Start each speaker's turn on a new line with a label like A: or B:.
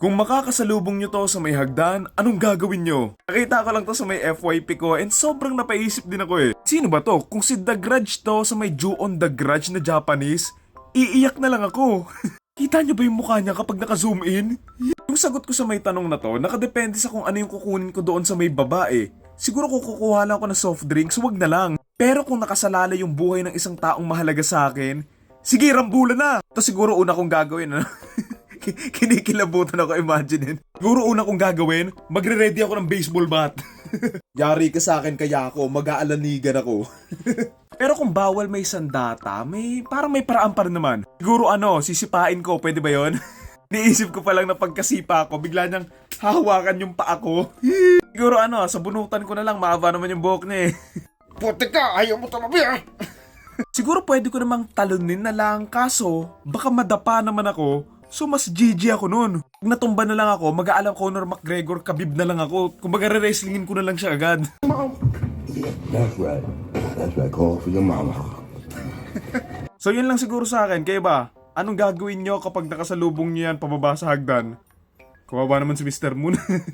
A: Kung makakasalubong nyo to sa may hagdan, anong gagawin nyo? Nakita ko lang to sa may FYP ko and sobrang napaisip din ako eh. Sino ba to? Kung si The Grudge to sa may Jew on The Grudge na Japanese, iiyak na lang ako. Kita nyo ba yung mukha niya kapag naka-zoom in? Yung sagot ko sa may tanong na to, nakadepende sa kung ano yung kukunin ko doon sa may babae. Siguro kung kukuha lang ako ng soft drinks, wag na lang. Pero kung nakasalala yung buhay ng isang taong mahalaga sa akin, sige, rambulan na! Ito siguro una kong gagawin, ano? Kinikilabutan ako, imagine Siguro una kong gagawin, magre-ready ako ng baseball bat. Yari ka sa akin kaya ako, mag-aalanigan ako. Pero kung bawal may sandata, may parang may paraan pa rin naman. Siguro ano, sisipain ko, pwede ba yon? Niisip ko pa lang na pagkasipa ko, bigla niyang hahawakan yung paa ko. Siguro ano, sa bunutan ko na lang, maaba naman yung buhok niya eh.
B: Puti ka, ayaw mo tumabi ah!
A: Siguro pwede ko namang talunin na lang, kaso baka madapa naman ako, so mas GG ako nun. Pag natumba na lang ako, mag-aalam Conor McGregor, kabib na lang ako. Kung re-wrestlingin ko na lang siya agad.
C: That's right. That's right. Call for your mama.
A: So yun lang siguro sa akin, kayo ba? Anong gagawin nyo kapag nakasalubong nyo yan pababa sa hagdan? Kawawa naman si Mr. Moon.